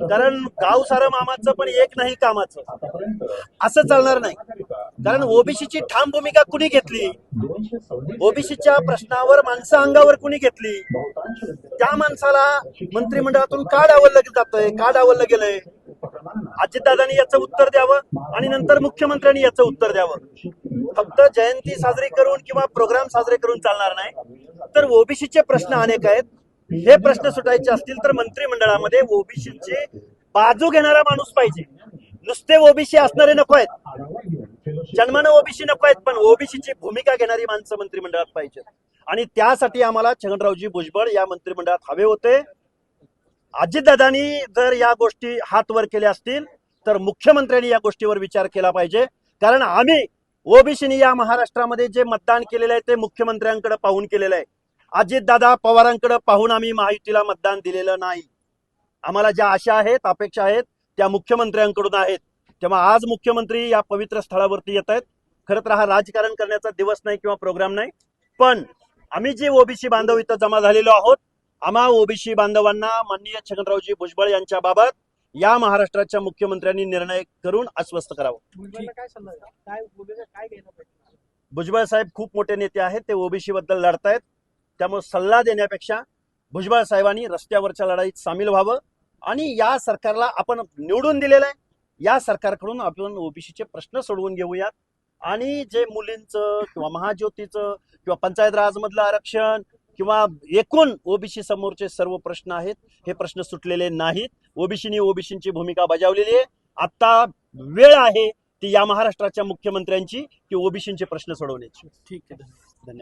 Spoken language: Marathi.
कारण गाव सारं मामाचं पण एक नाही कामाचं. असं चालणार नाही. कारण ओबीसीची ठाम भूमिका कुणी घेतली? ओबीसीच्या प्रश्नावर माणसं अंगावर कुणी घेतली? त्या माणसाला मंत्रिमंडळातून का डावललं जातंय? का डावललं गेलंय? अजितदादांनी याचं उत्तर द्यावं आणि नंतर मुख्यमंत्र्यांनी याचं उत्तर द्यावं. फक्त जयंती साजरी करून किंवा प्रोग्राम साजरे करून चालणार नाही. तर ओबीसीचे प्रश्न अनेक आहेत. हे प्रश्न सुटायचे असतील तर मंत्रिमंडळामध्ये ओबीसीची बाजू घेणारा माणूस पाहिजे. नुसते ओबीसी असणारे नको आहेत. जन्मानं ओबीसी नको आहेत पण ओबीसीची भूमिका घेणारी माणसं मंत्रिमंडळात पाहिजेत. आणि त्यासाठी आम्हाला छगनरावजी भुजबळ या मंत्रिमंडळात हवे होते. अजितदादांनी जर या गोष्टी हात वर केल्या असतील तर मुख्यमंत्र्यांनी या गोष्टीवर विचार केला पाहिजे. कारण आम्ही ओबीसीनी या महाराष्ट्रामध्ये जे मतदान केलेलं आहे ते मुख्यमंत्र्यांकडे पाहून केलेलं आहे. अजितदादा पवारांकडे पाहून आम्ही महायुतीला मतदान दिलेलं नाही. आम्हाला ज्या आशा आहेत अपेक्षा आहेत त्या मुख्यमंत्र्यांकडून आहेत. तेव्हा आज मुख्यमंत्री या पवित्र स्थळावरती येत आहेत. खरं तर हा राजकारण करण्याचा दिवस नाही किंवा प्रोग्राम नाही. पण आम्ही जे ओबीसी बांधव इथं जमा झालेलो आहोत आम्हा ओबीसी बांधवांना माननीय छगनरावजी भुजबळ यांच्या बाबत या महाराष्ट्राच्या मुख्यमंत्र्यांनी निर्णय करून आश्वस्त करावं. भुजबळ साहेब खूप मोठे नेते आहेत. ते ओबीसी बद्दल लढतायत. त्यामुळे सल्ला देण्यापेक्षा भुजबळ साहेबांनी रस्त्यावरच्या लढाईत सामील व्हावं आणि या सरकारला आपण निवडून दिलेलं आहे. या सरकारकडून आपण ओबीसीचे प्रश्न सोडवून घेऊयात. आणि जे मुलींचं किंवा महाज्योतीचं किंवा पंचायत राजमधलं आरक्षण किंवा एकूण ओबीसी समोरचे सर्व प्रश्न आहेत हे प्रश्न सुटलेले नाहीत. ओबीसीनी ओबीसीची भूमिका बजावलेली आहे. आता वेळ आहे ती या महाराष्ट्राच्या मुख्यमंत्र्यांची की ओबीसीचे प्रश्न सोडवण्याची. ठीक आहे